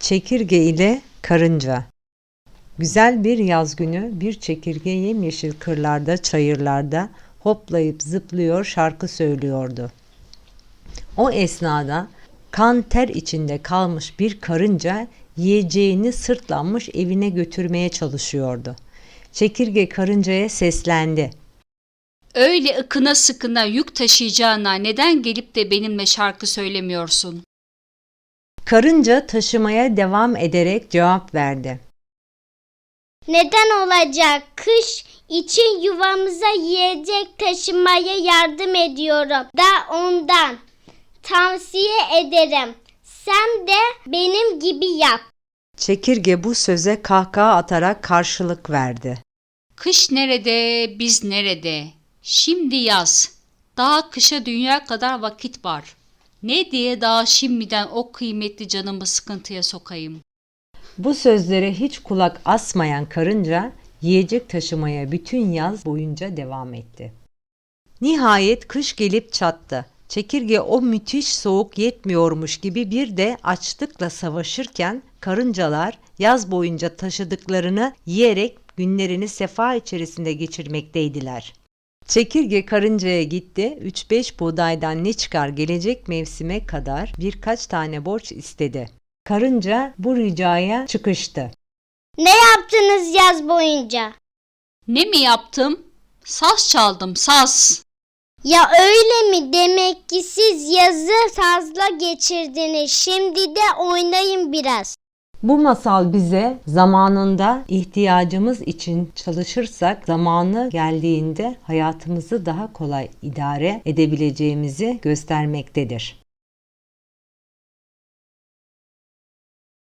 Çekirge ile karınca. Güzel bir yaz günü bir çekirge yemyeşil kırlarda, çayırlarda hoplayıp zıplıyor, şarkı söylüyordu. O esnada kan ter içinde kalmış bir karınca yiyeceğini sırtlanmış evine götürmeye çalışıyordu. Çekirge karıncaya seslendi. Öyle ıkına sıkına yük taşıyacağına neden gelip de benimle şarkı söylemiyorsun? Karınca taşımaya devam ederek cevap verdi. Neden olacak? Kış için yuvamıza yiyecek taşımaya yardım ediyorum. Da ondan. Tavsiye ederim. Sen de benim gibi yap. Çekirge bu söze kahkaha atarak karşılık verdi. Kış nerede, biz nerede? Şimdi yaz. Daha kışa dünya kadar vakit var. Ne diye daha şimdiden o kıymetli canımı sıkıntıya sokayım? Bu sözlere hiç kulak asmayan karınca yiyecek taşımaya bütün yaz boyunca devam etti. Nihayet kış gelip çattı. Çekirge o müthiş soğuk yetmiyormuş gibi bir de açlıkla savaşırken karıncalar yaz boyunca taşıdıklarını yiyerek günlerini sefa içerisinde geçirmekteydiler. Çekirge karıncaya gitti, 3-5 buğdaydan ne çıkar gelecek mevsime kadar birkaç tane borç istedi. Karınca bu ricaya çıkıştı. Ne yaptınız yaz boyunca? Ne mi yaptım? Saz çaldım, saz. Ya öyle mi? Demek ki siz yazı sazla geçirdiniz. Şimdi de oynayın biraz. Bu masal bize zamanında ihtiyacımız için çalışırsak zamanı geldiğinde hayatımızı daha kolay idare edebileceğimizi göstermektedir.